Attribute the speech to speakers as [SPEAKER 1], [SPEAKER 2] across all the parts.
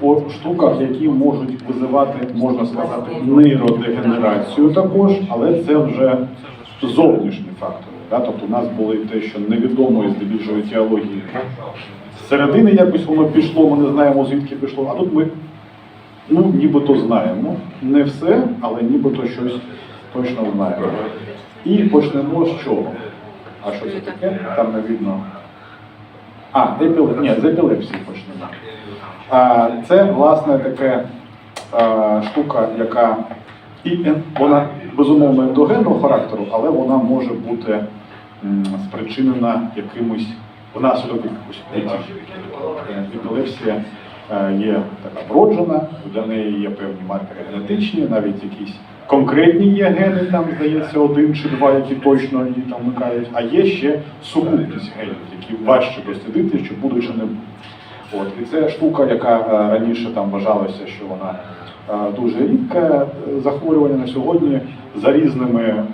[SPEAKER 1] по штуках, які можуть визивати, можна сказати, нейродегенерацію також, але це вже зовнішні фактори. Да? Тобто у нас були те, що невідомо і здебільшого етіології. Зсередини якось воно пішло, ми не знаємо звідки пішло, а тут ми ну, нібито знаємо. Не все, але нібито щось точно знаємо. І почнемо з чого? А що це таке? Там не видно. А, епілеп... Ні, з епілепсії почнемо. А, це, власне, таке а, штука, яка і вона безумовно ендогенного характеру, але вона може бути спричинена якимось внаслідок якихось Епілепсія е, є така вроджена, для неї є певні маркери генетичні, навіть якісь конкретні є гени, там здається один чи два, які точно її там вмикають, а є ще сукупність генів, які важче дослідити, що буде чи не буде. От, і це штука, яка е, раніше там вважалася, що вона е, дуже рідке е, захворювання на сьогодні за різними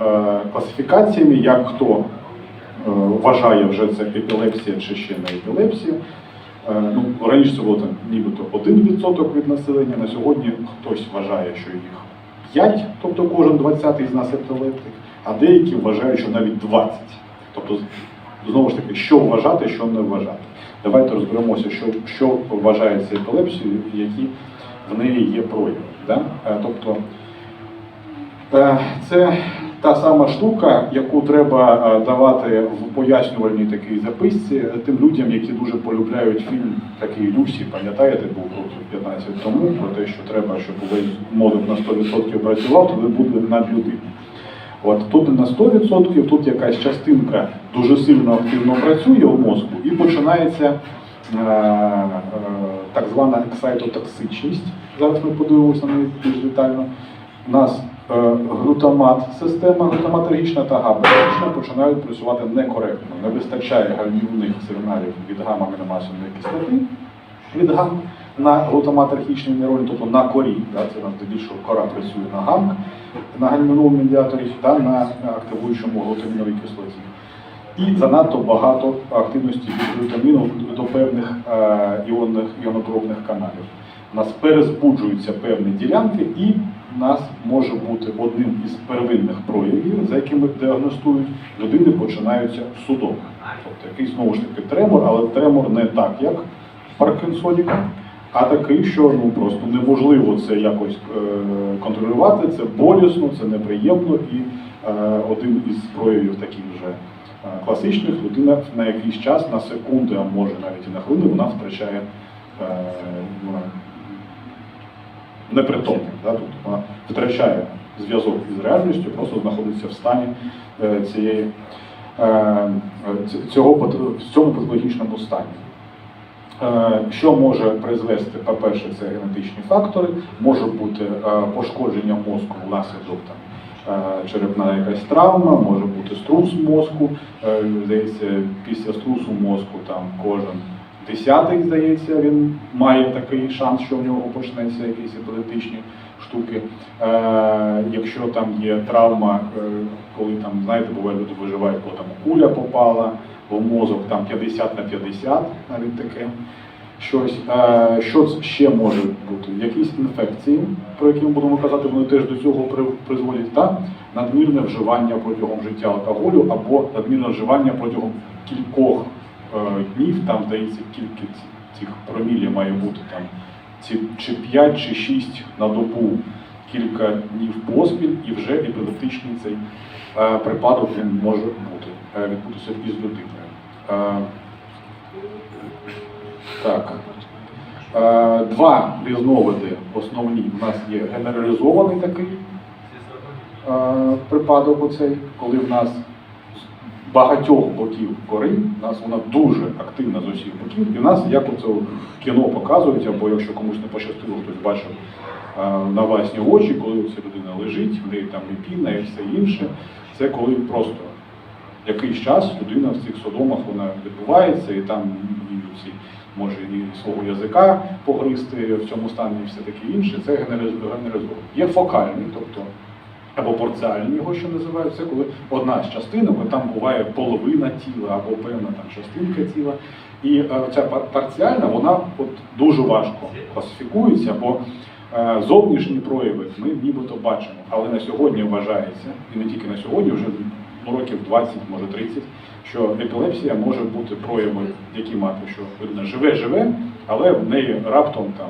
[SPEAKER 1] класифікаціями, як хто вважає вже це епілепсія чи ще не епілепсія. Ну, раніше це було там нібито 1% від населення, на сьогодні хтось вважає, що їх 5, тобто кожен 20-й з нас епілептик, а деякі вважають, що навіть 20. Тобто, знову ж таки, що вважати, що не вважати. Давайте розберемося, що, що вважається епілепсією які в неї є прояви. Да? Е, Тобто, е, це та сама штука, яку треба е, давати в пояснювальній такій записці е, тим людям, які дуже полюбляють фільм такий Люсі, пам'ятаєте, був років 15 тому, про те, що треба, щоб увесь мозок на 100% працював, тоді буде над людиною. От тут на 100%, тут якась частинка дуже сильно активно працює у мозку і починається е, е, так звана ексайтотоксичність. Зараз ми подивимося на неї більш детально. Нас е, глютамат, система глютаматергічна та габарична починають працювати некоректно. Не вистачає гальмівних сигналів від гамма-аміномасляної кислоти від гам на глутаматергічній нейроні, тобто на корі. Да, це у нас здебільшого кора працює на гамк, на гальмівному медіаторі та на активуючому глутаміновій кислоті. І занадто багато активності від глютаміну до певних е, іонних іонопробних каналів. У нас перезбуджуються певні ділянки, і нас може бути одним із первинних проявів, за якими діагностують, людини починаються судоми. Тобто якийсь знову ж таки тремор, але тремор не так, як в Паркінсоніка, а такий, що ну просто неможливо це якось е, контролювати, це болісно, це неприємно, і е, один із проявів таких вже е, класичних людина на якийсь час, на секунди, а може навіть і на хвилину, вона втрачає е, вона непритомна. Да? Тобто вона втрачає зв'язок із реальністю, просто знаходиться в стані е, цієї, е, цього, в цьому патологічному стані. Е, Що може призвести, по-перше, це генетичні фактори, може бути пошкодження мозку внаслідок черепна якась травма, може бути струс мозку. Здається, після струсу мозку там кожен десятий, здається, він має такий шанс, що в нього почнеться якісь епілептичні штуки. Е, Якщо там є травма, е, коли там, знаєте, буває люди виживають, коли там куля попала в мозок, там 50 на 50, навіть таке щось. Е, Що ще може бути? Якісь інфекції, про які ми будемо казати, вони теж до цього при- призводять, та надмірне вживання протягом життя алкоголю або надмірне вживання протягом кількох днів, там здається, кілька цих промілів має бути там чи 5, чи 6 на добу кілька днів поспіль, і вже епілептичний цей е, припадок він може бути, е, відбутися із людиною. Е, так. Е, Два різновиди основні. У нас є генералізований такий е, припадок, оцей, коли в нас багатьох боків кори, у нас вона дуже активна з усіх боків, і в нас, як оце в кіно показують, або якщо комусь не пощастило, хтось бачив е, на власні очі, коли ця людина лежить, в неї там і піна, і все інше. Це коли просто якийсь час людина в цих содомах вона відбувається, і там ці, може і свого язика погризти в цьому стані і все таке інше. Це генералізовано. Є фокальний, тобто або порціальні його ще називають, це коли одна з частинок, там буває половина тіла або певна там частинка тіла. І е, ця парціальна, вона от дуже важко класифікується, бо е, зовнішні прояви ми нібито бачимо, але на сьогодні вважається, і не тільки на сьогодні, вже років 20, може 30, що епілепсія може бути прояви, які мати, що людина живе-живе, але в неї раптом там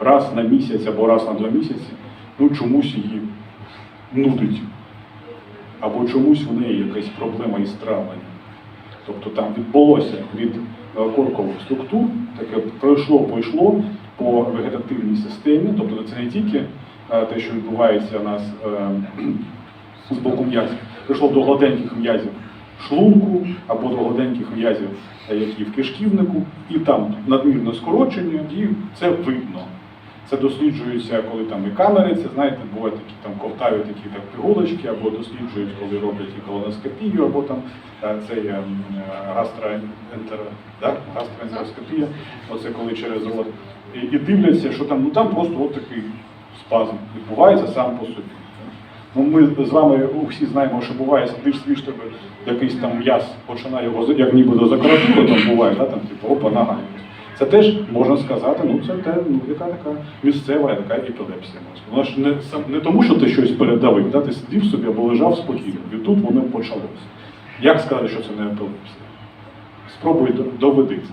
[SPEAKER 1] раз на місяць або раз на два місяці, ну чомусь її нудить. Або чомусь в неї якась проблема із травленням. Тобто там відбулося від е, коркових структур, таке пройшло, пойшло по вегетативній системі, тобто це не тільки е, те, що відбувається у нас е, з боку м'язів, прийшло до гладеньких м'язів шлунку або до гладеньких м'язів, які в кишківнику, і там надмірне скорочення, і це видно. Це досліджується, коли там і камери, це знаєте, бувають такі там ковтають такі так пігулочки, або досліджують, коли роблять і колоноскопію, або там е, цей е, гастроентер, да? оце коли через рот. І, і дивляться, що там, ну там просто от такий спазм відбувається сам по собі. Ну, ми з вами всі знаємо, що буває, сидиш, свіж тебе якийсь там м'яз починає його як нібито закоротило, там буває, да, там, типу, опа, нога. Це теж можна сказати, ну це те, ну, яка така місцева така епілепсія. Вона ж не, не тому, що ти щось передавив, да, ти сидів собі або лежав спокійно, і тут воно почалося. Як сказати, що це не епілепсія? Спробуй до- доведи це.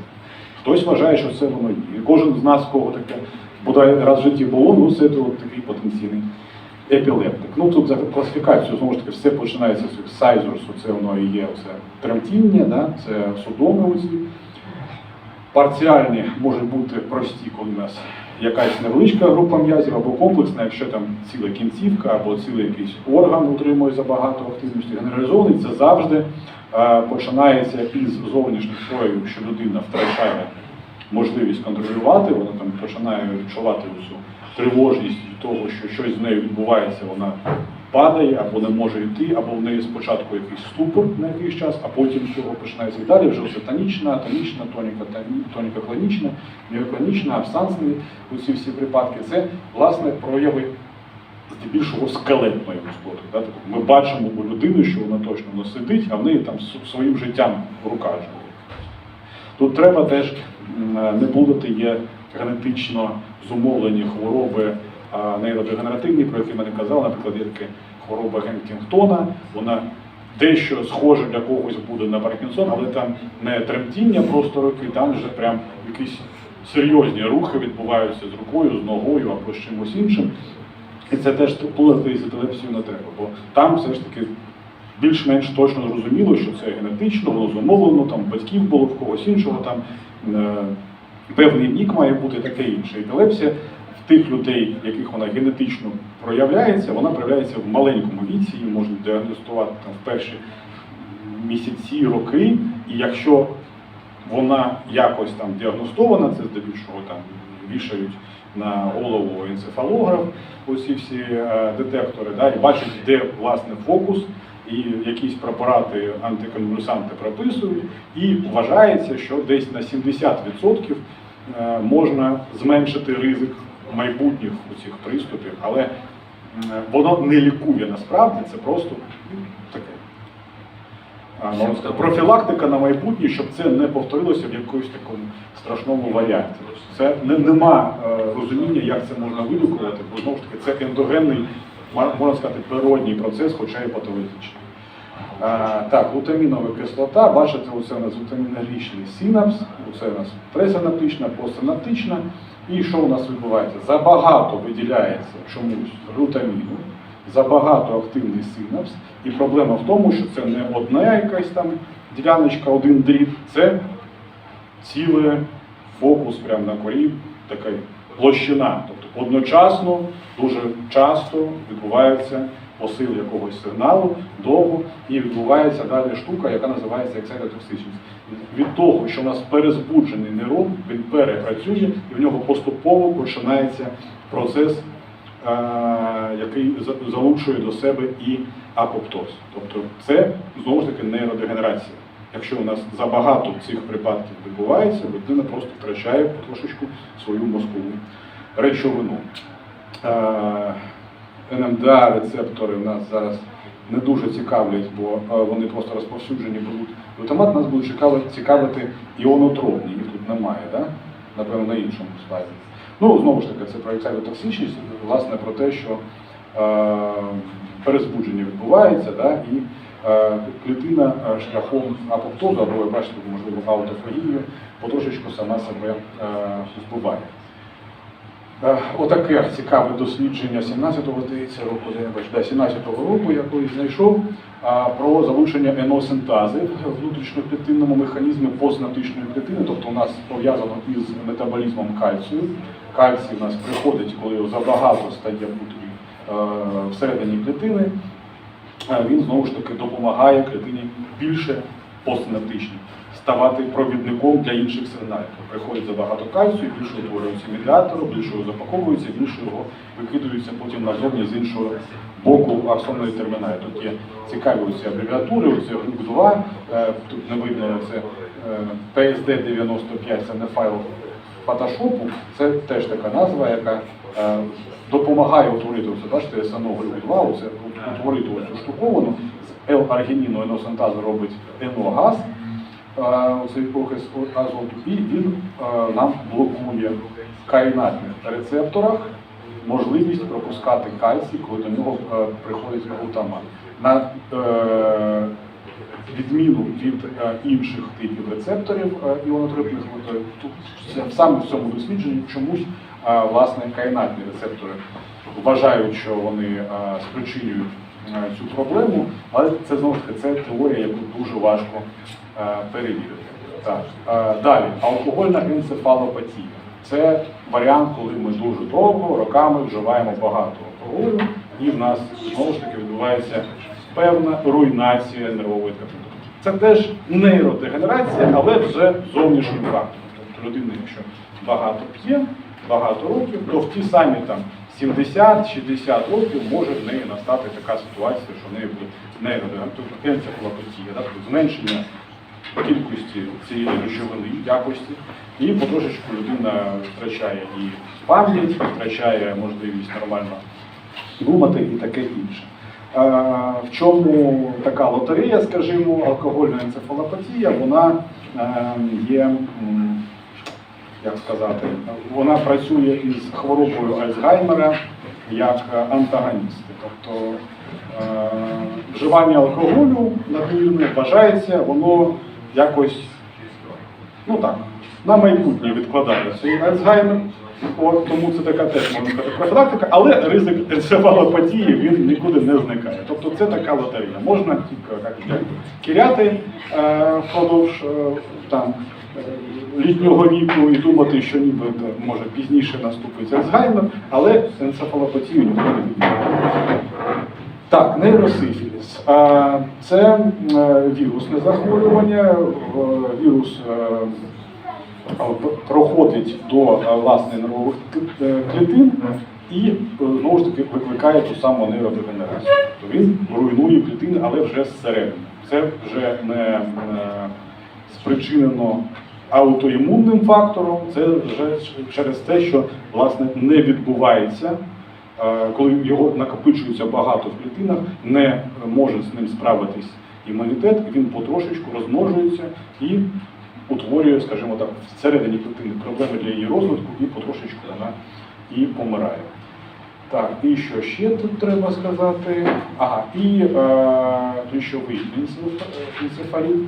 [SPEAKER 1] Хтось вважає, що це воно є. Кожен з нас, кого таке бодай раз в житті було, ну це от такий потенційний епілептик. Ну тут за класифікацію знову ж таки все починається з сайзурсу, це воно і є це тремтіння, да? це судоми оці. Парціальні можуть бути прості, коли у нас якась невеличка група м'язів або комплексна, якщо там ціла кінцівка або цілий якийсь орган утримує забагато активності. Генералізований це завжди е, починається із зовнішніх проявів, що людина втрачає можливість контролювати, вона там починає відчувати цю тривожність того, що щось з нею відбувається, вона падає або не може йти, або в неї спочатку якийсь ступор на якийсь час, а потім з цього починається і далі вже все тонічна, тонічна, тоніка, тоні- тоніка клонічна, міоклонічна, абсансні, оці всі припадки. Це власне прояви здебільшого скелетної розплоти. Тобто Ми бачимо у людини, що вона точно не сидить, а в неї там своїм життям рука живе. Тут треба теж не плутати є генетично зумовлені хвороби нейродегенеративні, про які ми не казали, наприклад, така хвороба Генкінгтона, вона дещо схожа для когось буде на Паркінсон, але там не тремтіння просто руки, там вже прям якісь серйозні рухи відбуваються з рукою, з ногою або з чимось іншим. І це теж плутати з епілепсією не треба, бо там все ж таки більш-менш точно зрозуміло, що це генетично, воно зумовлено, там батьків було в когось іншого, там е, певний вік має бути таке інше. Епілепсія в тих людей, яких вона генетично проявляється, вона проявляється в маленькому віці, її можна діагностувати там в перші місяці, роки, і якщо вона якось там діагностована, це здебільшого там вішають на голову енцефалограф, оці всі е, детектори, да, і бачать, де власне фокус, і якісь препарати антиконвульсанти прописують, і вважається, що десь на 70% е, можна зменшити ризик майбутніх у цих приступів, але воно не лікує насправді, це просто ну, таке. Профілактика на майбутнє, щоб це не повторилося в якомусь такому страшному варіанті. Це не, нема е, розуміння, як це можна вилікувати, бо знову ж таки це ендогенний, можна сказати, природній процес, хоча і патологічний. А, так, глутамінова кислота, бачите, оце у нас глутаміногічний синапс, оце у нас пресинаптична, постсинаптична. І що у нас відбувається? Забагато виділяється чомусь глютаміну, забагато активний синапс. І проблема в тому, що це не одна якась там діляночка, один дріт, це ціле фокус прямо на корі, така площина. Тобто одночасно, дуже часто відбувається посил якогось сигналу довго і відбувається далі штука, яка називається ексайтотоксичність. Від того, що у нас перезбуджений нейрон, він перепрацює і в нього поступово починається процес, е, який залучує до себе і апоптоз. Тобто це знову ж таки нейродегенерація. Якщо у нас забагато цих припадків відбувається, людина просто втрачає потрошечку свою мозкову речовину. НМДА рецептори у нас зараз не дуже цікавлять, бо е, вони просто розповсюджені будуть. Глутамат нас буде цікавити, іонотропні, їх тут немає, да? напевно, на іншому слайді. Ну, знову ж таки, це про ексайдотоксичність, власне, про те, що е, перезбудження відбувається, да? і е, клітина е, шляхом апоптозу, або ви бачите, можливо, аутофагію, потрошечку сама себе е, вбиває. Е, Отаке цікаве дослідження 17-го, здається, року, да, 17-го року я колись знайшов про залучення еносинтази в внутрішньоклітинному механізмі постнаптичної клітини, тобто у нас пов'язано із метаболізмом кальцію. Кальцій у нас приходить, коли його забагато стає внутрі е, всередині клітини. Е, Він знову ж таки допомагає клітині більше постсинаптичній ставати провідником для інших сигналів. Приходить забагато кальцію, більше утворюється медіатору, більше його запаковується, більше його викидується потім назовні з іншого боку аксонної терміналі. Тут є цікаві ці абревіатури, оце груп 2, е, тут не видно це PSD95, це не файл фотошопу, це теж така назва, яка е, допомагає утворити, оце, бачите, СНО груп 2, оце, утворити оцю штуковину, з L-аргініну еносинтазу робить НО-газ, цей показ азоту, і він нам блокує в каїнатних рецепторах можливість пропускати кальцій, коли до нього приходить глутамат. На е, відміну від е, інших типів рецепторів е, іонотропних саме в цьому дослідженні чомусь власне каїнатні рецептори вважають, що вони спричинюють цю проблему, але це знову таки це теорія, яку дуже важко е, перевірити. Так. Е, Далі, алкогольна енцефалопатія. Це варіант, коли ми дуже довго, роками вживаємо багато алкоголю, і в нас знову ж таки відбувається певна руйнація нервової тканини. Це теж нейродегенерація, але вже зовнішній фактор. Тобто людина, якщо багато п'є, багато років, то в ті самі там 70-60 років може в неї настати така ситуація, що в неї буде нейродегенерація, тобто енцефалопатія, да, тобто зменшення кількості цієї речовини, якості, і потрошечку людина втрачає і пам'ять, втрачає можливість нормально думати і таке інше. Е, В чому така лотерея, скажімо, алкогольна енцефалопатія, вона е, є, як сказати, вона працює із хворобою Альцгеймера як антагоністи. Тобто е, вживання алкоголю надмірне вважається, воно якось, ну так, на майбутнє відкладає цей Альцгеймер. От, тому це така теж можна сказати профілактика, але ризик енцефалопатії він нікуди не зникає. Тобто це така лотерея. Можна тільки кіряти е, впродовж е, там, е, літнього віку і думати, що ніби е, може пізніше наступить Альцгеймер, але енцефалопатію ніхто не відмінює. Так, нейросифіліс. Це е, вірусне захворювання. Вірус е, проходить до власне нервових клітин і знову ж таки викликає ту саму нейродегенерацію. Тобто він руйнує клітини, але вже зсередини. Це вже не спричинено аутоімунним фактором, це вже через те, що власне не відбувається Е, коли його накопичується багато в клітинах, не може з ним справитись імунітет, він потрошечку розмножується і утворює, скажімо так, всередині клітини проблеми для її розвитку, і потрошечку вона і помирає. Так, і що ще тут треба сказати? Ага, і е, ключовий енцеф- енцефаліт.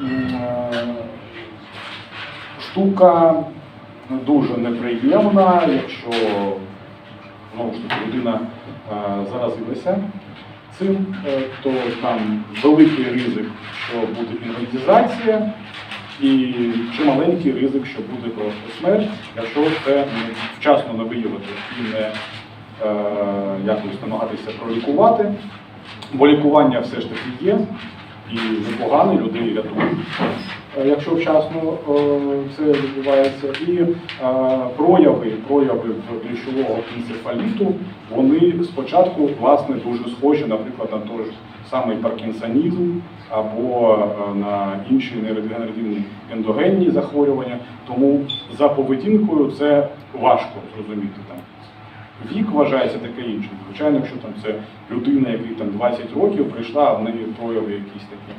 [SPEAKER 1] Е, штука дуже неприємна, якщо знову ж таки людина е, заразилася цим, е, то там великий ризик, що буде інвалідизація, і чималенький ризик, що буде просто смерть, якщо це вчасно не виявити і не е, якось намагатися пролікувати. Бо лікування все ж таки є, і непогане, людей рятують, е, якщо вчасно е, це відбувається. І е, прояви, прояви в ключового енцефаліту, вони спочатку власне дуже схожі, наприклад, на той ж самий паркінсонізм або на інші нейродегенеративні ендогенні захворювання. Тому за поведінкою це важко зрозуміти там вік вважається таке інше. Звичайно, якщо там це людина, якій там 20 років прийшла, а в неї прояви якісь такі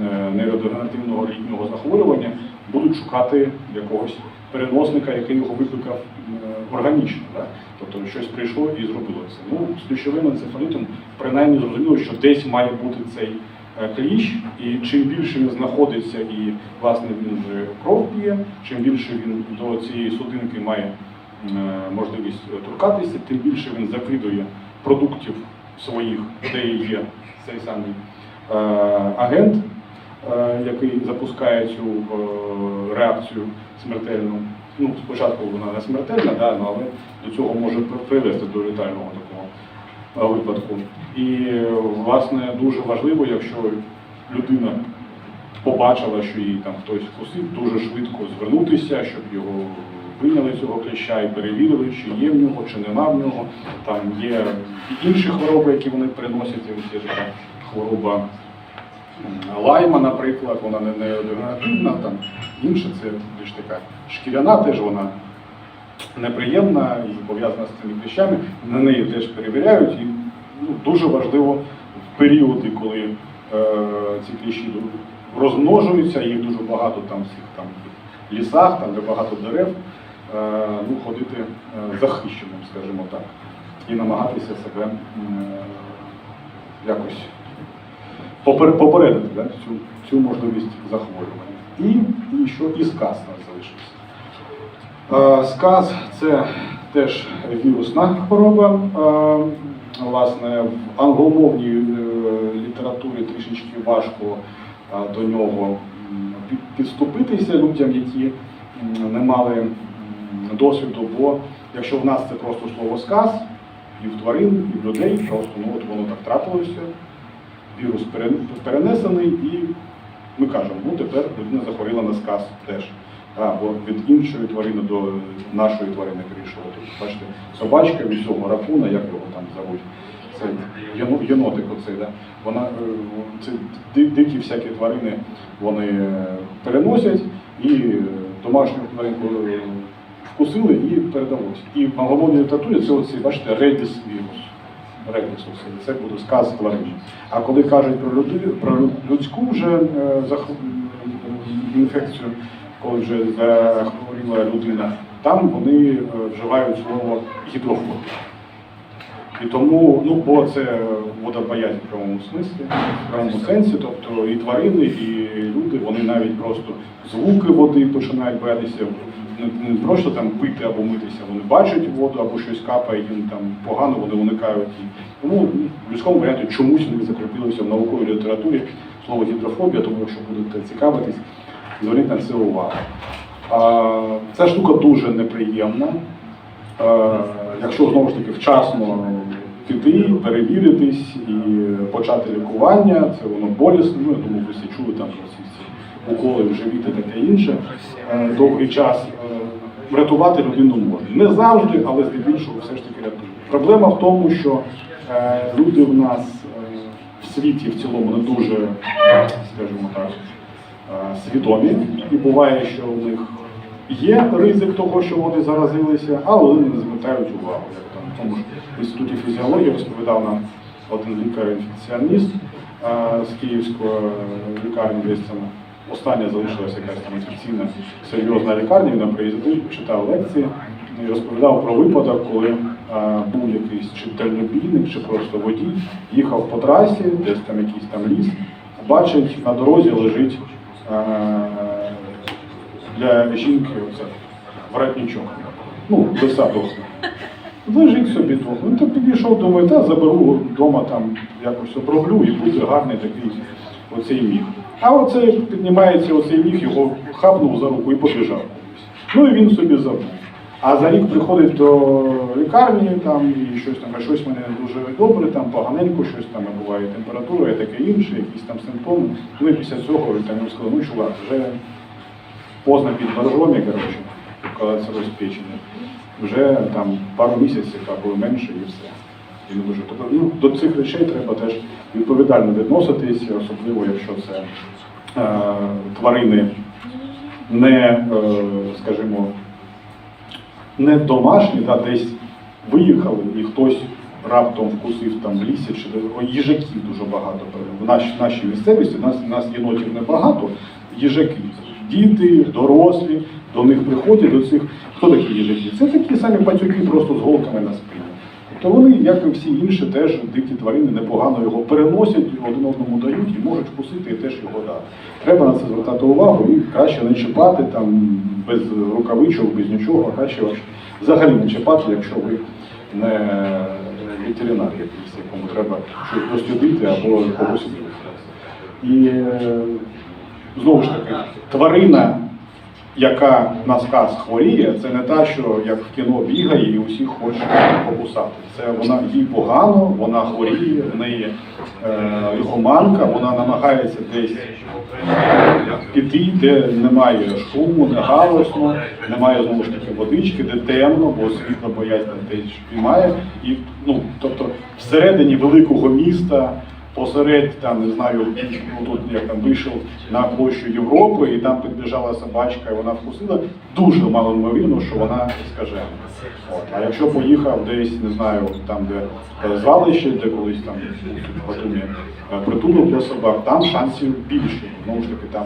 [SPEAKER 1] е, нейродегенеративного літнього захворювання, будуть шукати якогось переносника, який його викликав е, органічно. Да? Тобто щось прийшло і зробило це. Ну, з ключовим енцефалітом принаймні зрозуміло, що десь має бути цей е, кліщ, і чим більше він знаходиться і власне він вже кров п'є, чим більше він до цієї судинки має можливість е, торкатися, тим більше він закидує продуктів своїх, де є цей самий е, агент, е, який запускає цю е, реакцію смертельну. Ну, спочатку вона не смертельна, да, ну, але до цього може привести до летального такого е, випадку. І е, власне дуже важливо, якщо людина побачила, що її там хтось вкусив, дуже швидко звернутися, щоб його вийняли цього кліща і перевірили, чи є в нього, чи нема в нього. Там є інші хвороби, які вони переносять. Ось є така хвороба лайма, наприклад, вона не неодегенеративна, там інша це більш така шкіряна, теж вона неприємна і пов'язана з цими кліщами. На неї теж перевіряють. І ну, дуже важливо в періоди, коли е, ці кліщі розмножуються, їх дуже багато там в цих там лісах, там де багато дерев, ну, ходити е, захищеним, скажімо так, і намагатися себе е, якось попередити да, цю, цю можливість захворювання. І, і що і сказ нас залишився. Е, Сказ це теж вірусна хвороба. Е, Власне, в англомовній е, літературі трішечки важко е, до нього підступитися людям, які не мали досвіду, бо якщо в нас це просто слово сказ, і в тварин, і в людей, просто ну, от воно так трапилося, вірус перенесений, і ми кажемо, ну тепер людина захворіла на сказ теж. А, бо від іншої тварини до нашої тварини перейшло. Тобто, бачите, собачка від цього ракуна, як його там зовуть, це єнотик оцей, да? вона, е, це дикі всякі тварини вони е, переносять і е, домашню тваринку вкусили і передалося. І в англомовній літературі це оці, бачите, рейдис вірус. Оцей, це буде сказ тварин. А коли кажуть про, люди, про людську вже е, зах- інфекцію, коли вже захворіла людина, там вони е, вживають слово гідрофоб. І тому, ну, бо це водобоязнь в прямому смислі, в прямому сенсі, тобто і тварини, і люди, вони навіть просто звуки води починають боятися, не, не просто там пити або митися, вони бачать воду або щось капає, їм там погано, вони уникають її. Тому в людському варіанті чомусь вони закріпилися в науковій літературі слово гідрофобія, тому якщо будете цікавитись, зверніть на це увагу. А, Ця штука дуже неприємна. Е, Якщо знову ж таки вчасно піти, перевіритись і почати лікування, це воно болісно. Ну, я думаю, ви всі чули там про ці всі уколи в таке інше. Е, Довгий час е, врятувати людину можна. Не завжди, але здебільшого все ж таки рятує. Проблема в тому, що е, люди в нас е, в світі в цілому не дуже, е, скажімо так, е, свідомі, і буває, що у них є ризик того, що вони заразилися, а вони не звертають увагу. Як там в тому ж інституті фізіології розповідав нам один лікар-інфекціоніст е, з Київської лікарні, десь остання залишилася якась там інфекційна серйозна лікарня, він приїздив, читав лекції і розповідав про випадок, коли е, був якийсь чи дальнобійник, чи просто водій, їхав по трасі, десь там якийсь там ліс, бачить, на дорозі лежить е, для жінки оце воротничок. Ну, лиса дохне. Лежить собі дохне. Ну, то підійшов, думаю, та заберу вдома там якось оброблю і буде гарний такий оцей міг. А оцей піднімається оцей міг, його хапнув за руку і побіжав. Ну і він собі забув. А за рік приходить до лікарні там і щось там, а щось мене не дуже добре, там поганенько, щось там буває температура і таке інше, якісь там симптоми. Ну і після цього там йому сказали, ну чувак, вже поздно під боржомі, коротше, коли це розпечення. Вже там пару місяців або менше і все. І дуже. Ну, до цих речей треба теж відповідально відноситись, особливо якщо це е, тварини не, е, скажімо, не домашні, да, десь виїхали і хтось раптом вкусив там в лісі чи їжаків дуже багато. В нашій, нашій місцевості у нас, у нас єнотів небагато, їжаки. Діти, дорослі, до них приходять, до цих. Хто такі їжаки? Це такі самі пацюки просто з голками на спині. Тобто вони, як і всі інші, теж дикі тварини непогано його переносять, один одному дають і можуть вкусити і теж його дати. Треба на це звертати увагу і краще не чіпати там без рукавичок, без нічого, а краще взагалі не чіпати, якщо ви не ветеринар якийсь, якому треба щось дослідити або когось. І е, знову ж таки, тварина, яка на сказ хворіє, це не та, що як в кіно бігає і усіх хоче покусати. Це вона їй погано, вона хворіє, в неї е, лихоманка, вона намагається десь піти, де немає шуму, не галосно, немає знову ж таки водички, де темно, бо світло боязнь десь піймає. І, ну, тобто всередині великого міста, посеред там, не знаю, ну тут як там вийшов на площу Європи, і там підбіжала собачка, і вона вкусила, дуже мало ймовірно, що вона скажена. От. А якщо поїхав десь, не знаю, там, де е, звалище, де колись там Батумі е, притулок для собак, там шансів більше. Знову ж таки, там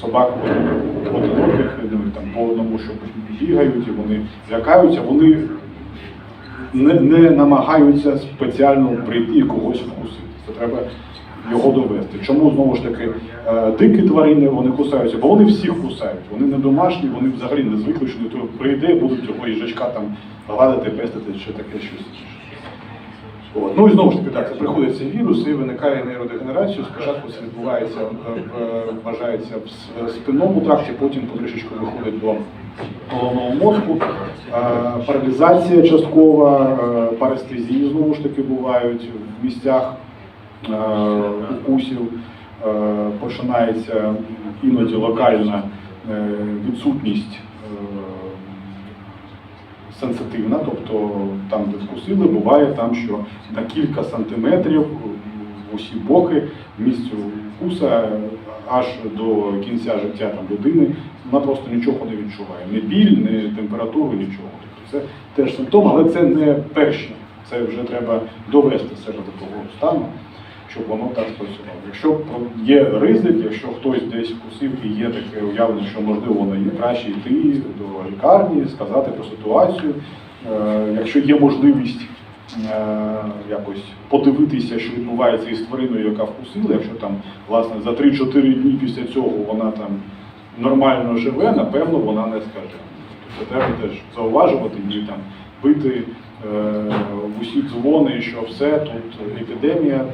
[SPEAKER 1] собак одиноких, ну, там по одному, що бігають, і вони лякаються, вони не, не намагаються спеціально прийти і когось вкусити. Це треба його довести. Чому знову ж таки е, дикі тварини вони кусаються? Бо вони всіх кусають. Вони не домашні, вони взагалі не звикли, що не прийде, будуть цього їжачка там гладити, пестити чи таке щось. От. Ну і знову ж таки, так, це приходить цей вірус і виникає нейродегенерація. Спочатку це відбувається, е, е, вважається в спинному тракті, потім потрішечку виходить до головного мозку. Паралізація часткова, парестезії знову ж таки бувають в місцях укусів. Е, Починається іноді локальна е, відсутність е, сенситивна, тобто там, де вкусили, буває там, що на кілька сантиметрів в усі боки місцю вкуса аж до кінця життя там, людини вона просто нічого не відчуває. Ні біль, ні температуру, нічого. Тобто це теж симптом, але це не перші. Це вже треба довести себе до того стану, щоб воно так спрацювало. Якщо є ризик, якщо хтось десь вкусив і є таке уявлення, що можливо воно є, краще йти до лікарні, сказати про ситуацію. Е, Якщо є можливість е, якось подивитися, що відбувається із твариною, яка вкусила, якщо там власне за 3-4 дні після цього вона там нормально живе, напевно, вона не скаже. Це треба теж зауважувати і там бити в усі дзвони, що все тут епідемія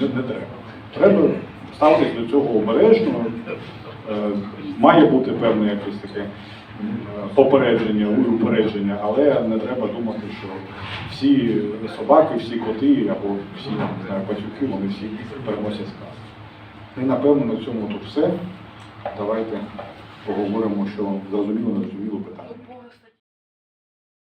[SPEAKER 1] не, не треба. Треба ставитись до цього обережно. Е, має бути певне якесь таке попередження, упередження, але не треба думати, що всі собаки, всі коти або всі не пацюки, вони всі переносять сказ. І напевно на цьому тут все. Давайте поговоримо, що зрозуміло, не зрозуміло питання.